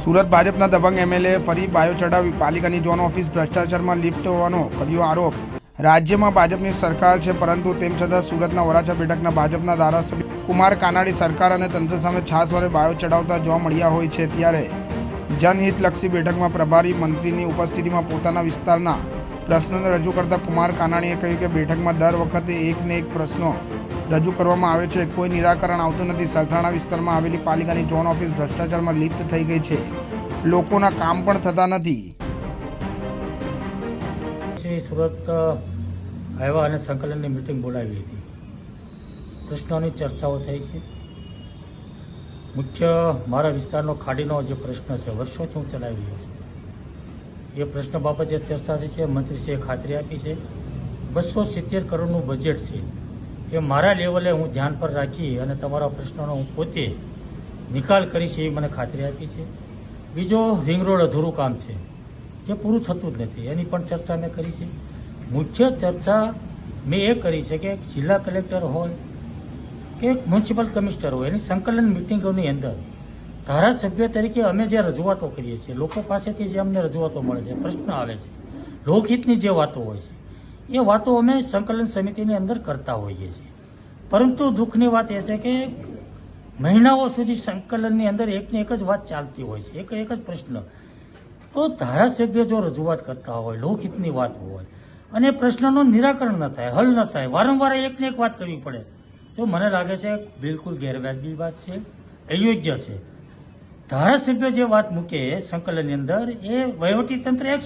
સુરત ભાજપના દબંગ એમએલએ ફરી બાયો ચડાવી પાલિકાની ઝોન ઓફિસ ભ્રષ્ટાચારમાં લિપ્ત હોવાનો કર્યો આરોપ. રાજ્યમાં ભાજપની સરકાર છે, પરંતુ તેમ છતાં સુરતના વરાછા બેઠકના ભાજપના ધારાસભ્ય કુમાર કાનાડી સરકાર અને તંત્ર સામે છાસવારે બાયો ચડાવતા જોવા મળ્યા હોય છે ત્યારે. જનહિતલક્ષી બેઠકમાં પ્રભારી મંત્રીની ઉપસ્થિતિમાં પોતાના વિસ્તારના પ્રશ્નોને રજૂ કરતા કુમાર કાનાણીએ કહ્યું કે બેઠકમાં દર વખતે એકને એક પ્રશ્નો રજૂ કરવામાં આવે છે. કોઈ નિરાકરણ આવતું નથી. સરથાણા વિસ્તારમાં આવેલી પાલિકાની ઝોન ઓફિસ ભ્રષ્ટાચારમાં લિપ્ત થઈ ગઈ છે. લોકોના કામ પણ થતા નથી. સુરત આવ્યા અને સંકલનની મિટિંગ બોલાવી હતી પ્રશ્નોની ચર્ચાઓ થઈ છે. મુખ્ય મારા વિસ્તારનો ખાડીનો જે પ્રશ્ન છે, વર્ષોથી હું ચલાવી રહ્યો છું. એ પ્રશ્ન બાબતે ચર્ચા થઈ છે, મંત્રીશ્રીએ ખાતરી આપી છે. બસો સિત્તેર કરોડનું બજેટ છે. એ મારા લેવલે હું ધ્યાન પર રાખી અને તમારા પ્રશ્નોનો હું પોતે નિકાલ કરીશ એવી મને ખાતરી આપી છે. બીજો રિંગ રોડ અધૂરું કામ છે, જે પૂરું થતું જ નથી. એની પણ ચર્ચા મેં કરી છે. મુખ્ય ચર્ચા મેં એ કરી છે કે જિલ્લા કલેક્ટર હોય કે મ્યુનિસિપલ કમિશનર હોય, એની સંકલન મિટિંગોની અંદર ધારાસભ્ય તરીકે અમે જે રજૂઆતો કરીએ છીએ, લોકો પાસેથી જે અમને રજૂઆતો મળે છે, પ્રશ્ન આવે છે, લોકહિતની જે વાતો હોય છે, એ વાતો અમે સંકલન સમિતિની અંદર કરતા હોઈએ છીએ. પરંતુ દુઃખની વાત એ છે કે મહિનાઓ સુધી સંકલનની અંદર એકને એક જ વાત ચાલતી હોય છે, એક એક જ પ્રશ્ન. તો ધારાસભ્ય જો રજૂઆત કરતા હોય, લોકહિતની વાત હોય, અને પ્રશ્નનું નિરાકરણ ન થાય, હલ ન થાય, વારંવાર એકને એક વાત કરવી પડે તો મને લાગે છે બિલકુલ ગેરવાજબી વાત છે, અયોગ્ય છે. ધારાસભ્ય જે વાત મૂકે સંકલનની અંદર, એ વહીવટી તંત્ર એક